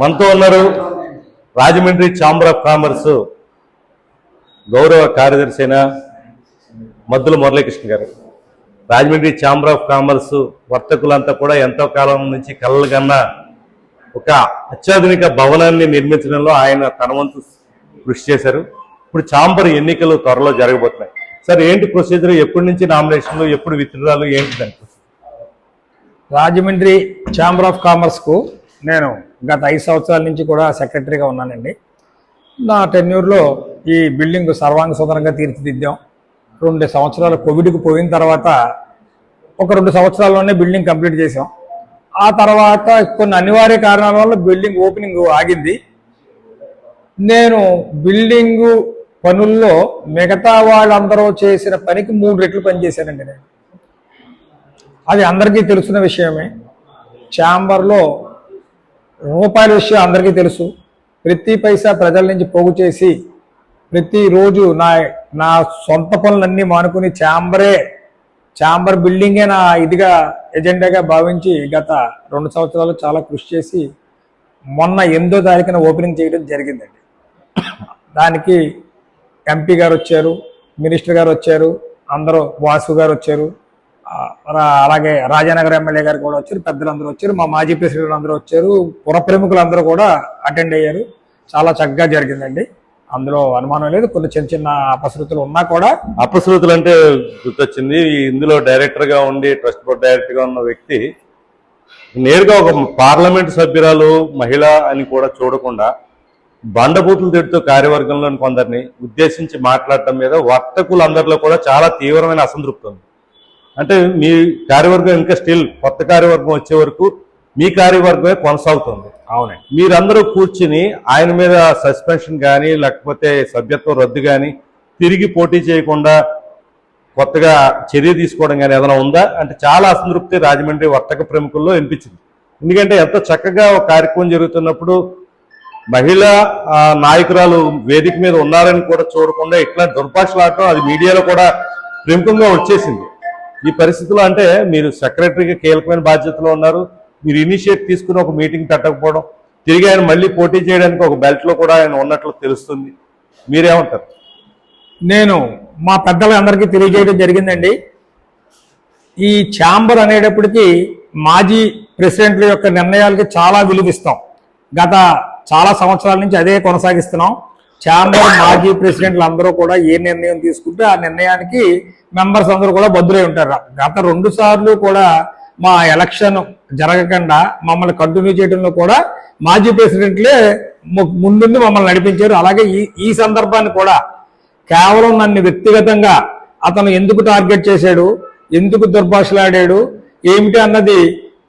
మనతో ఉన్నారు Rajahmundry chamber of commerce గౌరవ కార్యదర్శి అయిన మద్దుల మురళీకృష్ణ గారు. రాజమండ్రి ఛాంబర్ ఆఫ్ కామర్స్ వర్తకులంతా కూడా ఎంతో కాలం నుంచి కలలుగన్న ఒక అత్యాధునిక భవనాన్ని నిర్మించడంలో ఆయన తనవంతు కృషి చేశారు. ఇప్పుడు ఛాంబర్ ఎన్నికలు త్వరలో జరగబోతున్నాయి. సార్ ఏంటి ప్రొసీజర్ ఎప్పటి నుంచి నామినేషన్లు ఎప్పుడు విత్డ్రాలు ఏంటి దాని రాజమండ్రి ఛాంబర్ ఆఫ్ కామర్స్కు నేను గత ఐదు సంవత్సరాల నుంచి కూడా సెక్రటరీగా ఉన్నానండి. నా టెన్యూర్లో ఈ బిల్డింగ్ సర్వాంగ సుందరంగా తీర్చిదిద్దాం. రెండు సంవత్సరాలు కోవిడ్కి పోయిన తర్వాత ఒక రెండు సంవత్సరాల్లోనే బిల్డింగ్ కంప్లీట్ చేసాం ఆ తర్వాత కొన్ని అనివార్య కారణాల వల్ల బిల్డింగ్ ఓపెనింగ్ ఆగింది. నేను బిల్డింగు పనుల్లో మిగతా వాళ్ళందరూ చేసిన పనికి మూడు రెట్లు పనిచేశానండి నేను. అది అందరికీ తెలుసున్న విషయమే. ఛాంబర్లో రూపాయల విషయం అందరికీ తెలుసు. ప్రతి పైసా ప్రజల నుంచి పోగు చేసి ప్రతిరోజు నా నా సొంత పనులన్నీ మానుకుని ఛాంబరే ఛాంబర్ బిల్డింగే నా ఇదిగా ఎజెండాగా భావించి గత రెండు సంవత్సరాలు చాలా కృషి చేసి మొన్న ఎనిమిదో తారీఖున ఓపెనింగ్ చేయడం జరిగిందండి. దానికి ఎంపీ గారు వచ్చారు మినిస్టర్ గారు వచ్చారు అందరూ వాసు గారు వచ్చారు అలాగే రాజానగర్ ఎమ్మెల్యే గారు కూడా వచ్చారు పెద్దలందరూ వచ్చారు మా మాజీ ప్రెసిడెంట్ అందరూ వచ్చారు పుర ప్రముఖులందరూ కూడా అటెండ్ అయ్యారు. చాలా చక్కగా జరిగిందండి. అందులో అనుమానం లేదు కొన్ని చిన్న చిన్న అపశృతులు ఉన్నా కూడా అపశృతులు అంటే గుర్తొచ్చింది ఇందులో డైరెక్టర్గా ఉండి ట్రస్ట్ బోర్డ్ డైరెక్టర్గా ఉన్న వ్యక్తి నేరుగా ఒక పార్లమెంట్ సభ్యురాలు మహిళ అని కూడా చూడకుండా బండబూతులు తిడుతూ కార్యవర్గంలోని కొందరిని ఉద్దేశించి మాట్లాడటం మీద వర్తకులందరిలో కూడా చాలా తీవ్రమైన అసంతృప్తి ఉంది. అంటే మీ కార్యవర్గం ఇంకా స్టిల్ కొత్త కార్యవర్గం వచ్చే వరకు మీ కార్యవర్గమే కొనసాగుతుంది. అవునండి. మీరందరూ కూర్చుని ఆయన మీద సస్పెన్షన్ కానీ లేకపోతే సభ్యత్వం రద్దు కానీ తిరిగి పోటీ చేయకుండా కొత్తగా చర్య తీసుకోవడం కానీ ఏదైనా ఉందా? అంటే చాలా అసంతృప్తి రాజమండ్రి వర్తక ప్రముఖుల్లో వినిపించింది ఎందుకంటే ఎంత చక్కగా ఒక కార్యక్రమం జరుగుతున్నప్పుడు మహిళా నాయకురాలు వేదిక మీద ఉన్నారని కూడా చూడకుండా ఇట్లా దుర్భాషలాడటం అది మీడియాలో కూడా ప్రముఖంగా వచ్చేసింది. ఈ పరిస్థితిలో అంటే మీరు సెక్రటరీగా కీలకమైన బాధ్యతలో ఉన్నారు. మీరు ఇనిషియేట్ తీసుకుని ఒక మీటింగ్ పెట్టకపోవడం తిరిగి ఆయన మళ్ళీ పోటీ చేయడానికి ఒక బెల్ట్లో కూడా ఆయన ఉన్నట్లు తెలుస్తుంది. మీరేమంటారు? నేను మా పెద్దలందరికీ తెలియజేయడం జరిగిందండి. ఈ ఛాంబర్ అనేటప్పటికీ మాజీ ప్రెసిడెంట్ల యొక్క నిర్ణయాలకి చాలా విలువిస్తాం. గత చాలా సంవత్సరాల నుంచి అదే కొనసాగిస్తున్నాం. ఛాంబర్ మాజీ ప్రెసిడెంట్లు అందరూ కూడా ఏ నిర్ణయం తీసుకుంటే ఆ నిర్ణయానికి మెంబర్స్ అందరూ కూడా బద్దులై ఉంటారు. గత రెండు సార్లు కూడా మా ఎలక్షన్ జరగకుండా మమ్మల్ని కంటిన్యూ చేయడంలో కూడా మాజీ ప్రెసిడెంట్లే ము- ముందుండి మమ్మల్ని నడిపించారు. అలాగే ఈ ఈ సందర్భాన్ని కూడా కేవలం నన్ను వ్యక్తిగతంగా అతను ఎందుకు టార్గెట్ చేశాడు ఎందుకు దుర్భాషలాడాడు ఏమిటి అన్నది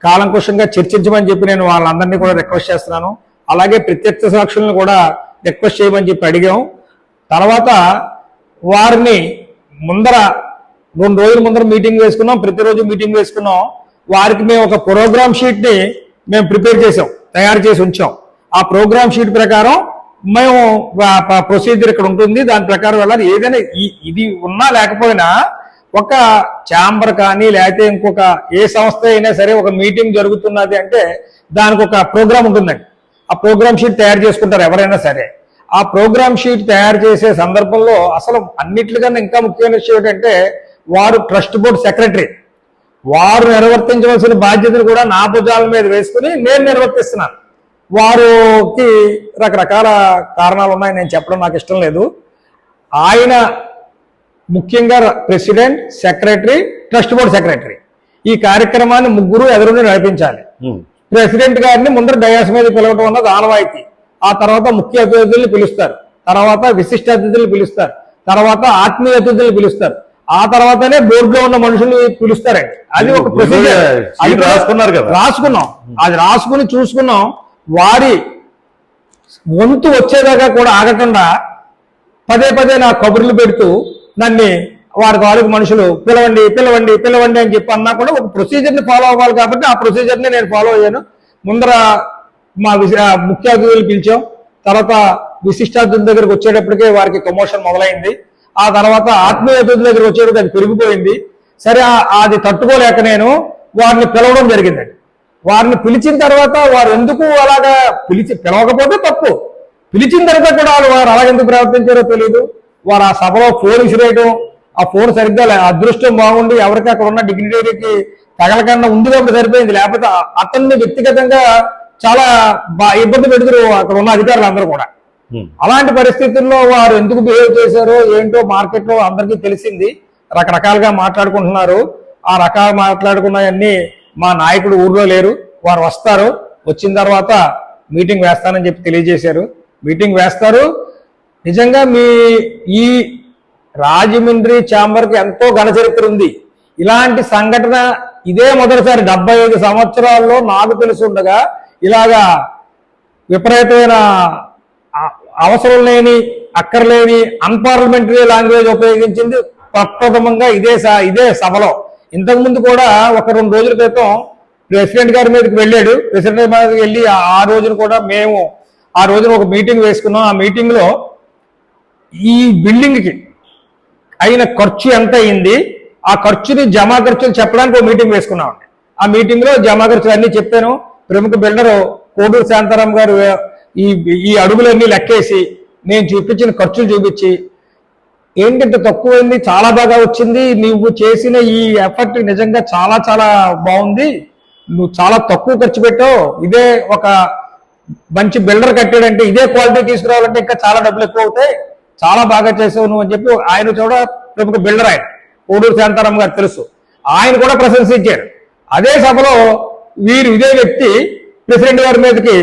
కాలంకుషంగా చర్చించమని చెప్పి నేను వాళ్ళందరినీ కూడా రిక్వెస్ట్ చేస్తున్నాను. అలాగే ప్రత్యక్ష సాక్షులను కూడా రిక్వెస్ట్ చేయమని చెప్పి అడిగాం. తర్వాత వారిని ముందర రెండు రోజుల ముందర మీటింగ్ వేసుకున్నాం. ప్రతిరోజు మీటింగ్ వేసుకున్నాం. వారికి మేము ఒక ప్రోగ్రామ్ షీట్ని మేము ప్రిపేర్ చేసాం తయారు చేసి ఉంచాం. ఆ ప్రోగ్రామ్ షీట్ ప్రకారం మేము ప్రొసీజర్ ఇక్కడ ఉంటుంది. దాని ప్రకారం వెళ్ళాలి. ఏదైనా ఇది ఉన్నా లేకపోయినా ఒక ఛాంబర్ కానీ లేకపోతే ఇంకొక ఏ సంస్థ అయినా సరే ఒక మీటింగ్ జరుగుతున్నది అంటే దానికి ఒక ప్రోగ్రామ్ ఉంటుందండి. ఆ ప్రోగ్రామ్ షీట్ తయారు చేసుకుంటారు ఎవరైనా సరే. ఆ ప్రోగ్రామ్ షీట్ తయారు చేసే సందర్భంలో అసలు అన్నిటికన్నా ఇంకా ముఖ్యమైన విషయం ఏంటంటే వారు ట్రస్ట్ బోర్డు సెక్రటరీ. వారు నిర్వర్తించవలసిన బాధ్యతను కూడా నా భుజాల మీద వేసుకుని నేను నిర్వర్తిస్తున్నాను. వారికి రకరకాల కారణాలు ఉన్నాయి నేను చెప్పడం నాకు ఇష్టం లేదు. ఆయన ముఖ్యంగా president secretary trust board secretary. ఈ కార్యక్రమాన్ని ముగ్గురు ఎదురుని నడిపించాలి. ప్రెసిడెంట్ గారిని ముందర డయాస్ మీద పిలవటం అన్నది ఆనవాయితీ. ఆ తర్వాత ముఖ్య అతిథుల్ని పిలుస్తారు. తర్వాత విశిష్ట అతిథులు పిలుస్తారు. తర్వాత ఆత్మీయ అతిథులు పిలుస్తారు. ఆ తర్వాతనే బోర్డులో ఉన్న మనుషుల్ని పిలుస్తారండి. అది ఒక ప్రొసీజర్ sheet రాసుకున్నారు కదా. రాసుకున్నాం. అది రాసుకుని చూసుకున్నాం. వారి వంతు వచ్చేదాకా కూడా ఆగకుండా పదే పదే నా కబుర్లు పెడుతూ నన్ను వారి వాళ్ళకి మనుషులు పిలవండి పిలవండి పిలవండి అని చెప్పి అన్నా కూడా ఒక ప్రొసీజర్ని ఫాలో అవ్వాలి కాబట్టి ఆ ప్రొసీజర్ని నేను ఫాలో అయ్యాను. ముందర మా ముఖ్య అతిథులు పిలిచాం. తర్వాత విశిష్టాతిథుల దగ్గరకు వచ్చేటప్పటికే వారికి ప్రమోషన్ మొదలైంది. ఆ తర్వాత ఆత్మీయ అతిథుల దగ్గర వచ్చేటప్పుడు అది పెరిగిపోయింది. సరే అది తట్టుకోలేక నేను వారిని పిలవడం జరిగిందండి. వారిని పిలిచిన తర్వాత వారు ఎందుకు అలాగా పిలిచి పిలవకపోతే తప్పు. పిలిచిన తర్వాత కూడా వాళ్ళు వారు అలాగెందుకు ప్రవర్తించారో తెలియదు వారు ఆ సభలో ఫోన్ విసిరేయడం ఆ ఫోన్ సరిగ్గా లే- అదృష్టం బాగుండి ఎవరికి అక్కడ ఉన్న డిగ్నిటరీకి తగలకుండా ఉంది కాబట్టి సరిపోయింది. లేకపోతే అతన్ని వ్యక్తిగతంగా చాలా ఇబ్బంది పెడుతురు అక్కడ ఉన్న అధికారులు అందరూ కూడా. అలాంటి పరిస్థితుల్లో వారు ఎందుకు బిహేవ్ చేశారో ఏంటో మార్కెట్లో అందరికీ తెలిసింది. రకరకాలుగా మాట్లాడుకుంటున్నారు. ఆ రకాల మాట్లాడుకున్నాయన్నీ మా నాయకుడు ఊర్లో లేరు. వారు వస్తారు. వచ్చిన తర్వాత మీటింగ్ వేస్తానని చెప్పి తెలియజేశారు. మీటింగ్ వేస్తారు. నిజంగా మీ ఈ రాజమండ్రి ఛాంబర్కి ఎంతో ఘన చరిత్ర ఉంది. ఇలాంటి సంఘటన ఇదే మొదటిసారి డెబ్బై ఐదు సంవత్సరాల్లో నాకు తెలిసి ఉండగా ఇలాగా విపరీతమైన అవసరం లేని అక్కర్లేని అన్పార్లమెంటరీ లాంగ్వేజ్ ఉపయోగించింది ప్రప్రథమంగా ఇదే స- ఇదే సభలో. ఇంతకుముందు కూడా ఒక రెండు రోజుల క్రితం ప్రెసిడెంట్ గారి మీదకి వెళ్ళాడు. ప్రెసిడెంట్ మీదకి వెళ్ళి ఆ- రోజున కూడా మేము ఆ రోజున ఒక మీటింగ్ వేసుకున్నాం. ఆ మీటింగ్లో ఈ బిల్డింగ్కి అయిన ఖర్చు ఎంత అయింది? ఆ ఖర్చుని జమా ఖర్చులు చెప్పడానికి ఒక మీటింగ్ వేసుకున్నాం. ఆ మీటింగ్లో జమా ఖర్చులు అన్ని చెప్పాను. ప్రముఖ బిల్డర్ కోడూరు శాంతారాం గారు ఈ ఈ అడుగులన్నీ లెక్కేసి నేను చూపించిన ఖర్చులు చూపించి ఏంటంటే తక్కువైంది? చాలా బాగా వచ్చింది. నువ్వు చేసిన ఈ ఎఫర్ట్ నిజంగా చాలా చాలా బాగుంది. నువ్వు చాలా తక్కువ ఖర్చు పెట్టావు. ఇదే ఒక మంచి బిల్డర్ కట్టాడంటే ఇదే క్వాలిటీ తీసుకురావాలంటే ఇంకా చాలా డబ్బులు ఎక్కువ అవుతాయి. చాలా బాగా చేసావు నువ్వు అని చెప్పి ఆయన చూడ ప్రముఖ బిల్డర్ ఆయన. కోడూరు శాంతారాం గారు తెలుసు. ఆయన కూడా ప్రశంసించారు అదే సభలో వీరు ఇదే వ్యక్తి ప్రెసిడెంట్ గారి మీదకి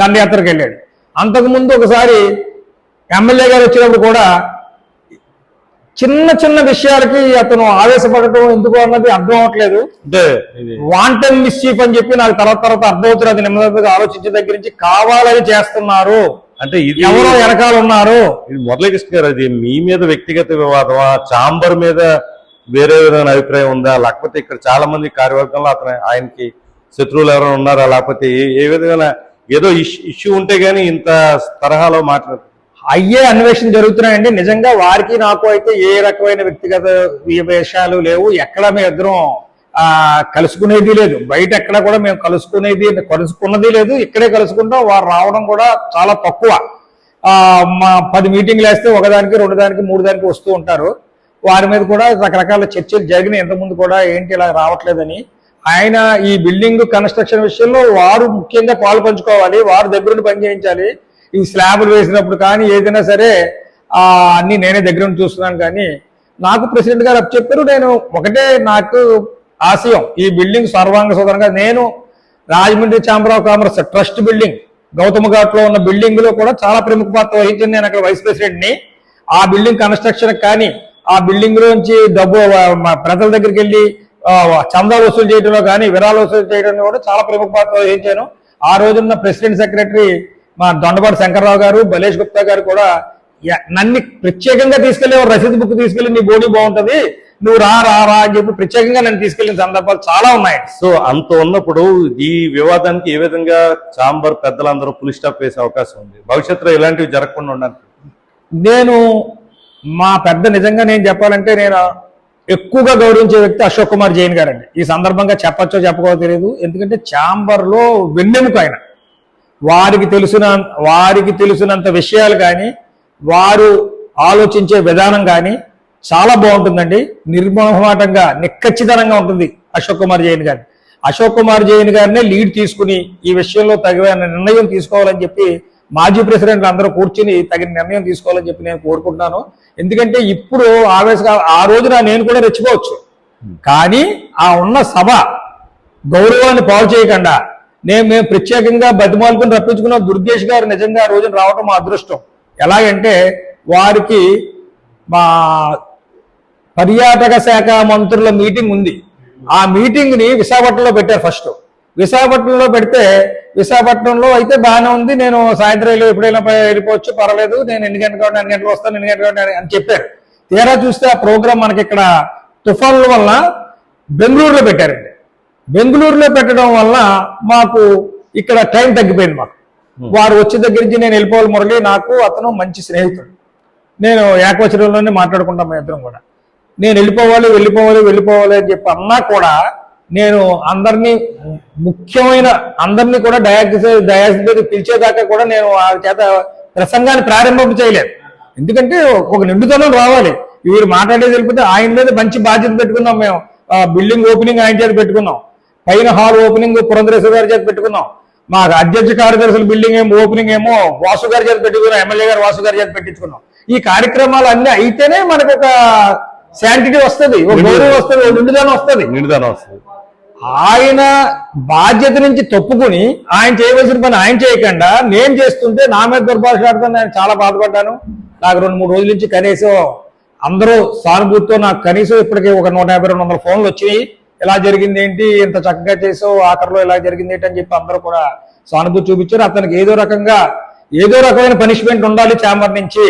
దండయాత్రకు వెళ్ళాడు. అంతకుముందు ఒకసారి ఎమ్మెల్యే గారు వచ్చినప్పుడు కూడా చిన్న చిన్న విషయాలకి అతను ఆవేశపడటం ఎందుకు అన్నది అర్థం అవట్లేదు వాంటెడ్ మిస్చీఫ్ అని చెప్పి నాకు తర్వాత తర్వాత అర్థమవుతుంది. అది నెమ్మదిగా ఆలోచించే దగ్గర నుంచి కావాలని చేస్తున్నారు. అంటే ఇది ఎవరో వెనకాల ఉన్నారు ఇది మురళీకృష్ణ గారు అది మీ మీద వ్యక్తిగత వివాదమా? చాంబర్ మీద వేరే విధమైన అభిప్రాయం ఉందా? లేకపోతే ఇక్కడ చాలా మంది కార్యవర్గంలో అతను ఆయనకి శత్రువులు ఎవరైనా ఉన్నారా? లేకపోతే ఏ- విధమైన ఏదో ఇష్యూ ఉంటే గానీ ఇంత తరహాలో మాట్లాడు అయ్యే అన్వేషణ జరుగుతున్నాయండి. నిజంగా వారికి నాకు అయితే ఏ రకమైన వ్యక్తిగత విషయాలు లేవు. ఎక్కడ మేము ఇద్దరం ఆ కలుసుకునేది లేదు. బయట ఎక్కడ కూడా మేము కలుసుకునేది కలుసుకున్నది లేదు. ఇక్కడే కలుసుకుంటాం. వారు రావడం కూడా చాలా తక్కువ. మా పది మీటింగ్లు వేస్తే ఒకదానికి రెండు దానికి మూడు దానికి వస్తూ ఉంటారు. వారి మీద కూడా రకరకాల చర్చలు జరిగినాయి. ఇంతకుముందు కూడా ఏంటి ఇలా రావట్లేదని. ఆయన ఈ బిల్డింగ్ కన్స్ట్రక్షన్ విషయంలో వారు ముఖ్యంగా పాలు పంచుకోవాలి. వారు దగ్గరుండి పనిచేయించాలి ఈ స్లాబ్లు వేసినప్పుడు కానీ ఏదైనా సరే అన్ని నేనే దగ్గర చూస్తున్నాను కానీ నాకు ప్రెసిడెంట్ గారు చెప్పారు. నేను ఒకటే నాకు ఆశయం. ఈ బిల్డింగ్ సర్వాంగ సుందరంగా నేను Rajahmundry chamber of commerce trust building Gautama ఘాట్లో ఉన్న బిల్డింగ్లో కూడా చాలా ప్రముఖ పాత్ర వహించింది నేను అక్కడ వైస్ ప్రెసిడెంట్ని ఆ బిల్డింగ్ కన్స్ట్రక్షన్ కానీ ఆ బిల్డింగ్ లోంచి డబ్బు మా ప్రజల దగ్గరికి వెళ్ళి ఆ, చందాలు వసూలు చేయడంలో కానీ విరాలు వసూలు చేయడంలో కూడా చాలా ప్రముఖ పాత్ర వహించాను. ఆ రోజున్న ప్రెసిడెంట్ సెక్రటరీ మా దొండపాటి శంకర్రావు గారు బలేష్ గుప్తా గారు కూడా నన్ను ప్రత్యేకంగా తీసుకెళ్ళి ఒక రసీదు బుక్ తీసుకెళ్ళి నీ బోడీ బాగుంటది నువ్వు రా రా రా అని చెప్పి ప్రత్యేకంగా నన్ను తీసుకెళ్ళిన సందర్భాలు చాలా ఉన్నాయి. సో అంత ఉన్నప్పుడు ఈ వివాదానికి ఏ విధంగా చాంబర్ పెద్దలందరూ పులి స్టాప్ వేసే అవకాశం ఉంది? భవిష్యత్తులో ఇలాంటివి జరగకుండా ఉండడానికి నేను మా పెద్ద నిజంగా నేను చెప్పాలంటే నేను ఎక్కువగా గౌరవించే వ్యక్తి అశోక్ కుమార్ జైన్ గారండి. ఈ సందర్భంగా చెప్పచ్చో చెప్పకో తెలియదు ఎందుకంటే ఛాంబర్లో వెన్నెముక ఆయన. వారికి తెలిసిన వారికి తెలిసినంత విషయాలు కానీ వారు ఆలోచించే విధానం కానీ చాలా బాగుంటుందండి. నిర్మోహమాటంగా నిక్కచ్చితనంగా ఉంటుంది అశోక్ కుమార్ జైన్ గారి. అశోక్ కుమార్ జైన్ గారినే లీడ్ తీసుకుని ఈ విషయంలో తగిన నిర్ణయం తీసుకోవాలని చెప్పి మాజీ ప్రెసిడెంట్లు అందరూ కూర్చుని తగిన నిర్ణయం తీసుకోవాలని చెప్పి నేను కోరుకుంటున్నాను. ఎందుకంటే ఇప్పుడు ఆవేశంగా ఆ రోజున నేను కూడా రెచ్చిపోవచ్చు. కానీ ఆ ఉన్న సభ గౌరవాన్ని పాలు చేయకుండా నేను మేము ప్రత్యేకంగా బతిమాలుకుని రప్పించుకున్న దుర్గేష్ గారు నిజంగా ఆ రోజున రావడం మా అదృష్టం. ఎలాగంటే వారికి మా పర్యాటక శాఖ మంత్రుల మీటింగ్ ఉంది. ఆ మీటింగ్ని విశాఖపట్నంలో పెట్టారు ఫస్ట్. విశాఖపట్నంలో పెడితే విశాఖపట్నంలో అయితే బాగానే ఉంది. నేను సాయంత్రం వెళ్ళి ఎప్పుడైనా పై- వెళ్ళిపోవచ్చు పర్వాలేదు. నేను ఎన్ని గంటలు అన్ని గంటలు వస్తాను ఎన్ని గంటలు అని చెప్పారు. తీరా చూస్తే ఆ ప్రోగ్రామ్ మనకి ఇక్కడ తుఫాన్ల వల్ల బెంగళూరులో పెట్టారండి. బెంగళూరులో పెట్టడం వల్ల మాకు ఇక్కడ టైం తగ్గిపోయింది మాకు. వారు వచ్చే దగ్గర నుంచి నేను వెళ్ళిపోవాలి మురళి నాకు అతను మంచి స్నేహితుడు. నేను ఏకవచనంలోనే మాట్లాడుకుంటాం మా ఇద్దరం కూడా. నేను వెళ్ళిపోవాలి వెళ్ళిపోవాలి వెళ్ళిపోవాలి అని చెప్పి అన్నా కూడా నేను అందరినీ ముఖ్యమైన అందరినీ కూడా డయాగ్నోస్ డయాక్సీ దగ్గర పిలిచేదాకా కూడా నేను ఆ చేత ప్రసంగాన్ని ప్రారంభం చేయలేదు. ఎందుకంటే ఒక నిండుతనం రావాలి. వీరు మాట్లాడేది తెలిపితే ఆయన మీద మంచి బాధ్యత పెట్టుకున్నాం మేము. ఆ బిల్డింగ్ ఓపెనింగ్ ఆయన చేత పెట్టుకున్నాం. పైన హాల్ ఓపెనింగ్ పురంధరేశ్వర గారి చేత పెట్టుకున్నాం. మా అధ్యక్ష కార్యదర్శుల బిల్డింగ్ ఏమో ఓపెనింగ్ ఏమో వాసు గారి చేత పెట్టుకున్నాం ఎమ్మెల్యే గారు వాసు గారి చేత పెట్టించుకున్నాం. ఈ కార్యక్రమాలు అన్ని అయితేనే మనకు ఒక శాంటిటీ వస్తుంది ఒక గౌరవం వస్తుంది ఒక నిండుదనం వస్తుంది. నిండుదనం వస్తుంది. ఆయన బాధ్యత నుంచి తప్పుకుని ఆయన చేయవలసిన పని ఆయన చేయకుండా నేను చేస్తుంటే నా మీద దుర్భాషలాడుతాను నేను చాలా బాధపడ్డాను. నాకు రెండు మూడు రోజుల నుంచి కనీసం అందరూ సానుభూతితో నాకు కనీసం ఇప్పటికే ఒక నూట యాభై రెండు వందల ఫోన్లు వచ్చినాయి. ఇలా జరిగింది ఏంటి ఇంత చక్కగా చేసావు ఆఖరిలో ఇలా జరిగింది ఏంటి అని చెప్పి అందరూ కూడా సానుభూతి చూపించారు. అతనికి ఏదో రకంగా ఏదో రకమైన పనిష్మెంట్ ఉండాలి ఛాంబర్ నుంచి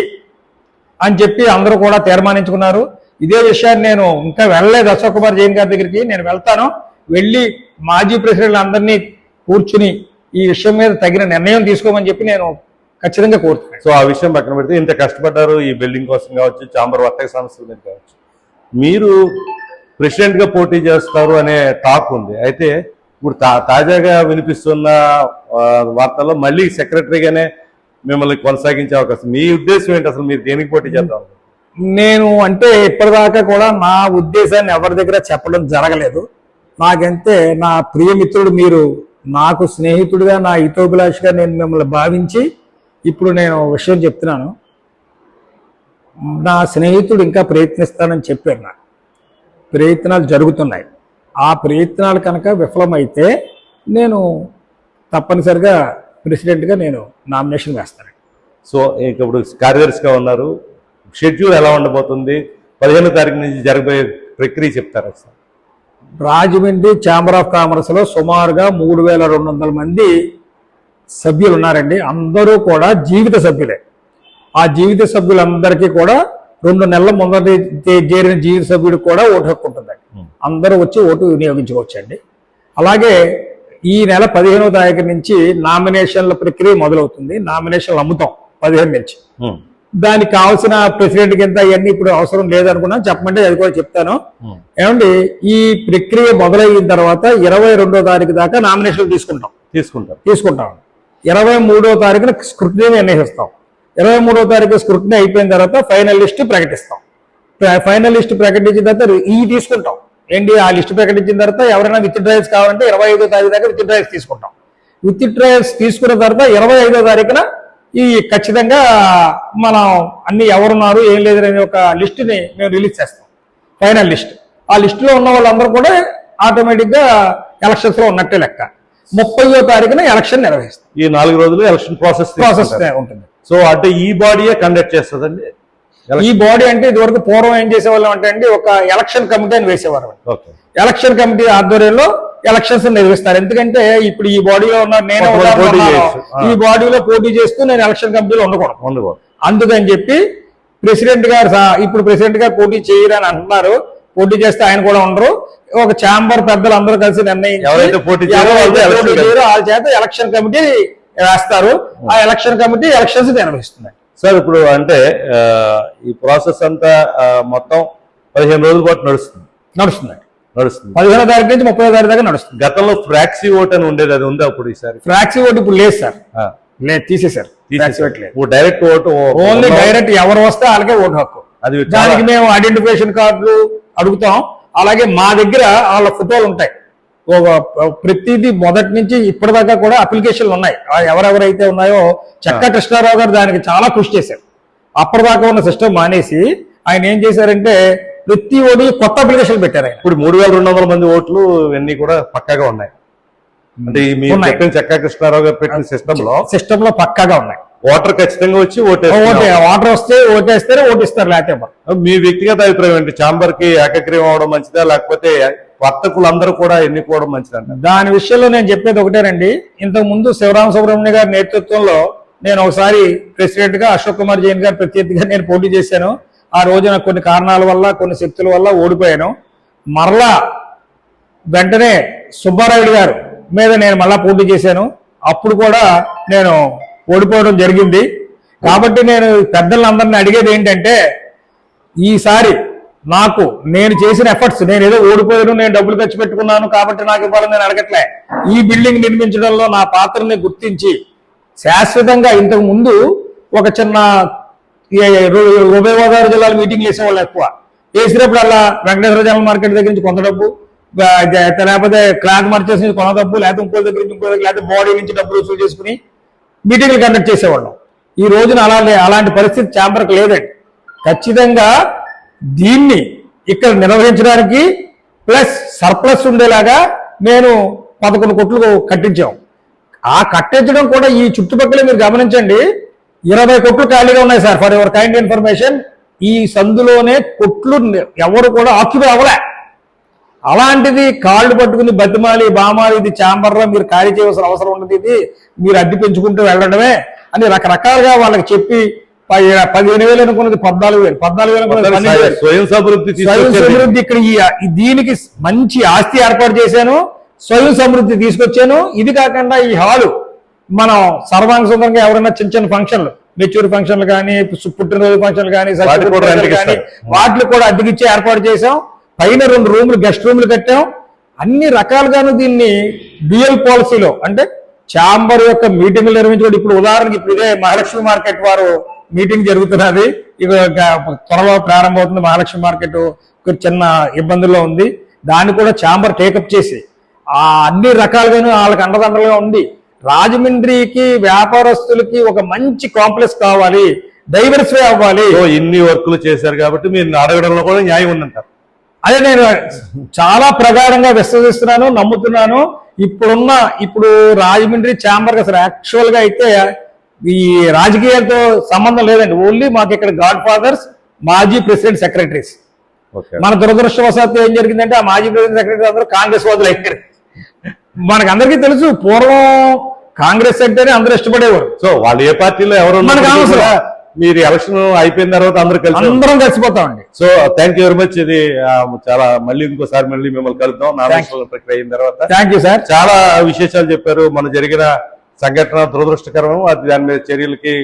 అని చెప్పి అందరూ కూడా తీర్మానించుకున్నారు. ఇదే విషయాన్ని నేను ఇంకా వెళ్ళలేదు. అశోక్ కుమార్ జైన్ గారి దగ్గరికి నేను వెళ్తాను. వెళ్ళి మాజీ ప్రెసిడెంట్లు అందరినీ కూర్చుని ఈ విషయం మీద తగిన నిర్ణయం తీసుకోమని చెప్పి నేను ఖచ్చితంగా కోరుతున్నాను. సో ఆ విషయం పక్కన పెడితే ఇంత కష్టపడ్డారు ఈ బిల్డింగ్ కోసం కావచ్చు చాంబర్ వర్తక సంస్థల మీద కావచ్చు. మీరు ప్రెసిడెంట్గా పోటీ చేస్తారు అనే టాక్ ఉంది. అయితే ఇప్పుడు తా- తాజాగా వినిపిస్తున్న వార్తల్లో మళ్ళీ సెక్రటరీగానే మిమ్మల్ని కొనసాగించే అవకాశం. మీ ఉద్దేశం ఏంటి? అసలు మీరు దేనికి పోటీ చేద్దాం? నేను అంటే ఇప్పటిదాకా కూడా నా ఉద్దేశాన్ని ఎవరి దగ్గర చెప్పడం జరగలేదు. నాకంతే నా ప్రియమిత్రుడు మీరు నాకు స్నేహితుడిగా నా హితోభిలాషిగా నేను మిమ్మల్ని భావించి ఇప్పుడు నేను విషయం చెప్తున్నాను. నా స్నేహితుడు ఇంకా ప్రయత్నిస్తానని చెప్పారు నాకు. ప్రయత్నాలు జరుగుతున్నాయి. ఆ ప్రయత్నాలు కనుక విఫలమైతే నేను తప్పనిసరిగా ప్రెసిడెంట్గా నేను నామినేషన్ వేస్తాను. సో ఇప్పుడు కార్యదర్శిగా ఉన్నారు. షెడ్యూల్ ఎలా ఉండబోతుంది? పదిహేనో తారీఖు నుంచి జరగబోయే ప్రక్రియ చెప్తారా సార్? రాజమండ్రి ఛాంబర్ ఆఫ్ కామర్స్లో సుమారుగా మూడు వేల రెండు వందల మంది సభ్యులు ఉన్నారండి. అందరూ కూడా జీవిత సభ్యులే. ఆ జీవిత సభ్యులందరికీ కూడా రెండు నెలల ముందర చేరిన జీవిత సభ్యుడికి కూడా ఓటు హక్కు ఉంటుందండి. అందరూ వచ్చి ఓటు వినియోగించుకోవచ్చండి. అలాగే ఈ నెల పదిహేనో తారీఖు నుంచి నామినేషన్ల ప్రక్రియ మొదలవుతుంది. నామినేషన్లు అమ్ముతాం పదిహేను నుంచి. దానికి కావాల్సిన ప్రెసిడెంట్ కింద ఇవన్నీ ఇప్పుడు అవసరం లేదనుకున్నా చెప్పమంటే అది కూడా చెప్తాను. ఏమండి ఈ ప్రక్రియ మొదలైన తర్వాత ఇరవై రెండో తారీఖు దాకా నామినేషన్లు తీసుకుంటాం. తీసుకుంటారు. తీసుకుంటాం. ఇరవై మూడో తారీఖున స్క్రూటినీ నిర్ణయిస్తాం. ఇరవై మూడో తారీఖు స్క్రూటినీ అయిపోయిన తర్వాత ఫైనల్ లిస్ట్ ప్రకటిస్తాం. ఫైనల్ లిస్ట్ ప్రకటించిన తర్వాత ఈ తీసుకుంటాం. ఏంటి ఆ లిస్ట్ ప్రకటించిన తర్వాత ఎవరైనా విత్ డ్రైవ్స్ కావాలంటే ఇరవై ఐదో తారీఖు దాకా విత్ డ్రైవ్స్ తీసుకుంటాం. విత్ డ్రైవ్స్ తీసుకున్న తర్వాత ఇరవై ఐదో తారీఖున ఈ ఖచ్చితంగా మనం అన్ని ఎవరున్నారు ఏం లేదు అనే ఒక లిస్ట్ని మేము రిలీజ్ చేస్తాం. Final list. ఆ లిస్ట్లో ఉన్న వాళ్ళందరూ కూడా ఆటోమేటిక్గా ఎలక్షన్స్లో ఉన్నట్టే లెక్క. ముప్పయో తారీఖున ఎలక్షన్ నిర్వహిస్తాం ఈ నాలుగు రోజులు ఎలక్షన్ ప్రాసెస్ ప్రాసెస్ ఉంటుంది. సో అంటే ఈ బాడీయే కండక్ట్ చేస్తుందండి? ఈ బాడీ అంటే ఇదివరకు పూర్వం ఏం చేసేవాళ్ళం అంటే అండి ఒక ఎలక్షన్ కమిటీ అని వేసేవారు ఓకే. ఎలక్షన్ కమిటీ ఆధ్వర్యంలో ఎలక్షన్స్ నిర్వహిస్తారు. ఎందుకంటే ఇప్పుడు ఈ బాడీలో ఉన్న నేను. ఈ బాడీలో పోటీ చేస్తూ నేను ఎలక్షన్ కమిటీలో ఉండకూడదు. అందుకని చెప్పి ప్రెసిడెంట్ గారు ఇప్పుడు ప్రెసిడెంట్ గారు పోటీ చేయరని అంటున్నారు. పోటీ చేస్తే ఆయన కూడా ఉండరు. ఒక ఛాంబర్ పెద్దలు అందరూ కలిసి నిర్ణయించి ఎవరైతే పోటీ చేయరో ఎవరైతే వాళ్ళే చేత ఎలక్షన్ కమిటీ వేస్తారు. ఆ. ఎలక్షన్ కమిటీ ఎలక్షన్స్ నిర్వహిస్తుంది. సార్ ఇప్పుడు అంటే ఈ ప్రాసెస్ అంతా మొత్తం పదిహేను రోజుల పాటు నడుస్తుంది. నడుస్తుంది. నడుస్తుంది. పదిహేనో తారీఖు నుంచి ముప్పై తారీఖు దాకా నడుస్తుంది. గతంలో ఫ్రాక్సీ ఓట్ అని ఉండేది అది ఉందా అప్పుడు ఈసారి? ఫ్రాక్సీ ఓటు ఇప్పుడు లేదు సార్. లేదు తీసేశారు. ఇప్పుడు డైరెక్ట్ ఓటు ఓన్లీ డైరెక్ట్ ఎవరు వస్తే వాళ్ళకే ఓటు హక్కు. అది దానికి మేము ఐడెంటిఫికేషన్ కార్డులు అడుగుతాం. అలాగే మా దగ్గర వాళ్ళ ఫోటోలు ఉంటాయి. ఒక ప్రతిదీ మొదటి నుంచి ఇప్పటిదాకా కూడా అప్లికేషన్లు ఉన్నాయి. ఎవరెవరైతే ఉన్నాయో చెక్క కృష్ణారావు గారు దానికి చాలా కృషి చేశారు. అప్పటిదాకా ఉన్న సిస్టమ్ మానేసి ఆయన ఏం చేశారంటే ప్రతి ఓడి కొత్త అప్లికేషన్ పెట్టారు ఇప్పుడు మూడు వేల రెండు వందల మంది ఓట్లు ఇవన్నీ కూడా పక్కాగా ఉన్నాయి. అంటే మీరు. చెప్పిన చెక్కా కృష్ణారావు గారు పెట్టిన సిస్టమ్లో సిస్టమ్లో పక్కాగా ఉన్నాయి. ఓటర్ ఖచ్చితంగా వచ్చి ఓటే వాటర్ వస్తే ఓటేస్తేనే ఓటిస్తారు లేకపోతే. మీ వ్యక్తిగత అభిప్రాయం ఏంటి? చాంబర్కి ఏకగ్రీవం అవడం మంచిదా? లేకపోతే వర్తకులందరూ కూడా ఎన్నుకోవడం మంచిదంట దాని విషయంలో నేను చెప్పేది ఒకటేనండి ఇంతకు ముందు శివరామ సుబ్రహ్మణ్య గారి నేతృత్వంలో నేను ఒకసారి ప్రెసిడెంట్గా అశోక్ కుమార్ జైన్ గారి ప్రత్యర్థిగా నేను పోటీ చేశాను. ఆ రోజున కొన్ని కారణాల వల్ల కొన్ని శక్తుల వల్ల ఓడిపోయాను. మరలా వెంటనే సుబ్బారాయుడు గారు మీద నేను మళ్ళా పోటీ చేశాను. అప్పుడు కూడా నేను ఓడిపోవడం జరిగింది. కాబట్టి నేను పెద్దలందరిని అడిగేది ఏంటంటే ఈసారి నాకు నేను చేసిన ఎఫర్ట్స్ నేను ఏదో ఓడిపోయాను నేను డబ్బులు ఖర్చు పెట్టుకున్నాను కాబట్టి నాకు ఇవ్వాలని నేను అడగట్లే. ఈ బిల్డింగ్ నిర్మించడంలో నా పాత్రని గుర్తించి శాశ్వతంగా ఇంతకు ముందు ఒక చిన్న ఉభయ గోదావరి జిల్లాలో మీటింగ్లు వేసేవాళ్ళు ఎక్కువ. వేసినప్పుడు అలా వెంకటేశ్వర జనరల్ మార్కెట్ దగ్గర నుంచి కొంత డబ్బు లేకపోతే క్లాత్ మార్చేసి నుంచి కొంత డబ్బు లేకపోతే ఇంకో దగ్గర నుంచి ఇంకో దగ్గర లేకపోతే బాడీ నుంచి డబ్బులు వసూలు చేసుకుని మీటింగ్లు కండక్ట్ చేసేవాళ్ళం. ఈ రోజున అలా అలాంటి పరిస్థితి ఛాంబర్కి లేదండి. ఖచ్చితంగా దీన్ని ఇక్కడ నిర్వహించడానికి ప్లస్ సర్ప్లస్ ఉండేలాగా నేను పదకొండు కోట్లు కట్టించాం. ఆ కట్టించడం కూడా ఈ చుట్టుపక్కల మీరు గమనించండి ఇరవై కొట్లు ఖాళీగా ఉన్నాయి sir for your kind information ఈ సందులోనే కొట్లు ఎవరు కూడా ఆక్యుపై అవ్వలే. అలాంటిది కాళ్ళు పట్టుకుని బతిమాలి బామాలి ఇది ఛాంబర్లో మీరు ఖాళీ చేయవలసిన అవసరం ఉండదు ఇది మీరు అద్దె పెంచుకుంటూ వెళ్ళడమే అని రకరకాలుగా వాళ్ళకి చెప్పి పది- పదిహేను వేలు అనుకున్నది పద్నాలుగు వేలు పద్నాలుగు వేలు అనుకున్నది. స్వయం సమృద్ధి స్వయం సమృద్ధి ఇక్కడ ఈ దీనికి మంచి ఆస్తి ఏర్పాటు చేశాను. స్వయం సమృద్ధి తీసుకొచ్చాను. ఇది కాకుండా ఈ హాలు మనం సర్వాంగ సుందరంగా ఎవరైనా చిన్న చిన్న ఫంక్షన్లు మెచ్యూర్ ఫంక్షన్లు కానీ పుట్టినరోజు ఫంక్షన్లు కానీ కానీ. వాటిని కూడా అద్దెకిచ్చి ఏర్పాటు చేశాం. పైన రెండు రూములు గెస్ట్ రూములు కట్టాం. అన్ని రకాలుగాను దీన్ని డ్యూయల్ పాలసీలో అంటే ఛాంబర్ యొక్క మీటింగ్లు నిర్వహించుకోవడం. ఇప్పుడు ఉదాహరణకి ఇప్పుడు ఇదే మహాలక్ష్మి మార్కెట్ వారు మీటింగ్ జరుగుతున్నది. ఇక త్వరలో ప్రారంభమవుతుంది మహాలక్ష్మి మార్కెట్. ఒక చిన్న ఇబ్బందుల్లో ఉంది. దాన్ని కూడా ఛాంబర్ టేకప్ చేసి ఆ అన్ని రకాలుగాను వాళ్ళకి అండదండలుగా ఉంది. రాజమండ్రికి వ్యాపారస్తులకి ఒక మంచి కాంప్లెక్స్ కావాలి. డైవర్సిఫై అవ్వాలి. ఇన్ని వర్కులు చేశారు కాబట్టి మీరు అడగడంలో కూడా న్యాయం ఉందంటారు. అదే నేను చాలా ప్రగాఢంగా విశ్వసిస్తున్నాను నమ్ముతున్నాను. ఇప్పుడున్న ఇప్పుడు రాజమండ్రి ఛాంబర్ అసలు యాక్చువల్గా అయితే ఈ రాజకీయాలతో సంబంధం లేదండి. ఓన్లీ మాకు ఇక్కడ గాడ్ ఫాదర్స్ మాజీ ప్రెసిడెంట్ సెక్రటరీస్ ఓకే. మన దురదృష్టవశాత్తు ఏం జరిగిందంటే ఆ మాజీ ప్రెసిడెంట్ సెక్రటరీ అందరూ కాంగ్రెస్ వాదులు మనకు అందరికీ తెలుసు పూర్వం కాంగ్రెస్ అంటేనే అందరూ ఇష్టపడేవారు. సో వాళ్ళు ఏ పార్టీలో ఎవరు మనకు అవసరం. మీరు ఎలక్షన్ అయిపోయిన తర్వాత అందరూ కలిసి అందరం కలిసిపోతామండి. So thank you very much ఇది చాలా మళ్ళీ ఇంకోసారి మళ్ళీ మిమ్మల్ని కలుద్దాం. నామినేషన్ ప్రక్రియ అయిన తర్వాత థ్యాంక్ యూ సార్ చాలా విశేషాలు చెప్పారు. మన జరిగిన సంఘటన దురదృష్టకరం అది దాని మీద చర్యలకి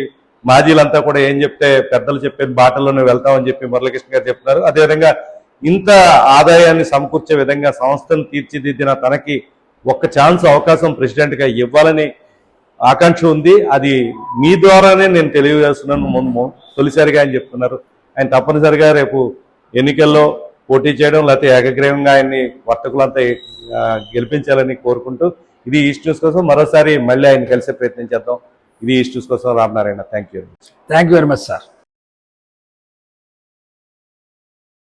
మాజీలంతా కూడా ఏం చెప్తే పెద్దలు చెప్పిన బాటల్లోనే వెళ్తామని చెప్పి మురళకృష్ణ గారు చెప్తున్నారు అదేవిధంగా ఇంత ఆదాయాన్ని సమకూర్చే విధంగా సంస్థను తీర్చిదిద్దిన తనకి ఒక్క ఛాన్స్ అవకాశం ప్రెసిడెంట్గా ఇవ్వాలని ఆకాంక్ష ఉంది. అది మీ ద్వారానే నేను తెలియజేస్తున్నాను. ముందు తొలిసారిగా ఆయన చెప్తున్నారు. ఆయన తప్పనిసరిగా రేపు ఎన్నికల్లో పోటీ చేయడం లేకపోతే ఏకగ్రీవంగా ఆయన్ని వర్తకులంతా గెలిపించాలని కోరుకుంటూ ఇది ఈస్ట్ న్యూస్ కోసం మరోసారి మళ్ళీ ఆయన కలిసే ప్రయత్నం చేద్దాం. ఇది ఈస్ట్ న్యూస్ కోసం Ramanarayana. Thank you thank you very much sir.